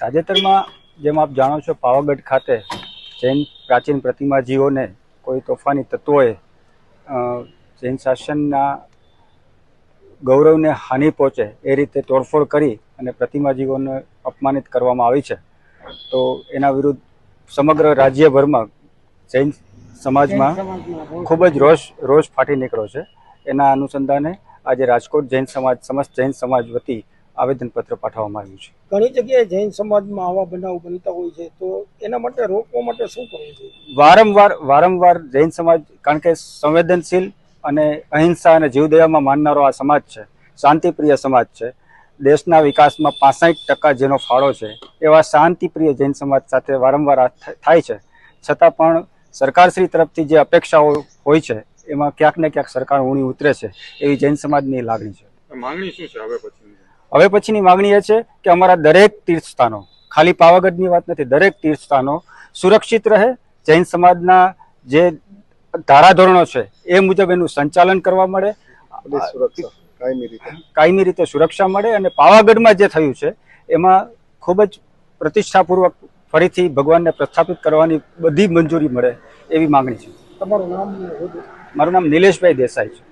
તાજેતરમાં જેમ આપ જાણો છો પાવાગઢ ખાતે જૈન પ્રાચીન પ્રતિમાજીઓને કોઈ તોફાની તત્વોએ જૈન શાસનના ગૌરવને હાનિ પહોંચે એ રીતે તોડફોડ કરી અને પ્રતિમાજીઓને અપમાનિત કરવામાં આવી છે. તો એના વિરુદ્ધ સમગ્ર રાજ્યભરમાં જૈન સમાજમાં ખૂબ જ રોષ રોષ ફાટી નીકળ્યો છે. એના અનુસંધાને આજે રાજકોટ જૈન સમાજ સમસ્ત જૈન સમાજ વતી આવેદનપત્ર પાઠવવામાં આવ્યું છે. ઘણી જગ્યાએ જૈન સમાજમાં આવા બનાવ બનતા હોય છે તો એના માટે રોકવા માટે શું કરવું જોઈએ? વારંવાર વારંવાર જૈન સમાજ કારણ કે સંવેદનશીલ અને અહિંસા અને જીવદયામાં માનનારો આ સમાજ છે શાંતિપ્રિય સમાજ છે દેશના વિકાસમાં પાસઠ ટકા જેનો ફાળો છે એવા શાંતિપ્રિય જૈન સમાજ સાથે વારંવાર આ થાય છે. છતાં પણ સરકારશ્રી તરફથી જે અપેક્ષાઓ હોય છે એમાં ક્યાંક ને ક્યાંક સરકાર ઊણી ઉતરે છે એવી જૈન સમાજની લાગણી છે. માંગણી શું છે હવે પછી હવે પછીની માગણી એ છે કે અમારા દરેક તીર્થસ્થાનો ખાલી પાવાગઢની વાત નથી દરેક તીર્થસ્થાનો સુરક્ષિત રહે જૈન સમાજના જે ધારાધોરણો છે એ મુજબ એનું સંચાલન કરવા મળે. કાયમી રીતે. સુરક્ષા મળે અને પાવાગઢમાં જે થયું છે એમાં ખૂબ જ પ્રતિષ્ઠાપૂર્વક ફરીથી ભગવાનને પ્રસ્થાપિત કરવાની બધી મંજૂરી મળે એવી માંગણી છે. તમારું નામ મારું નામ નિલેશભાઈ દેસાઈ છે.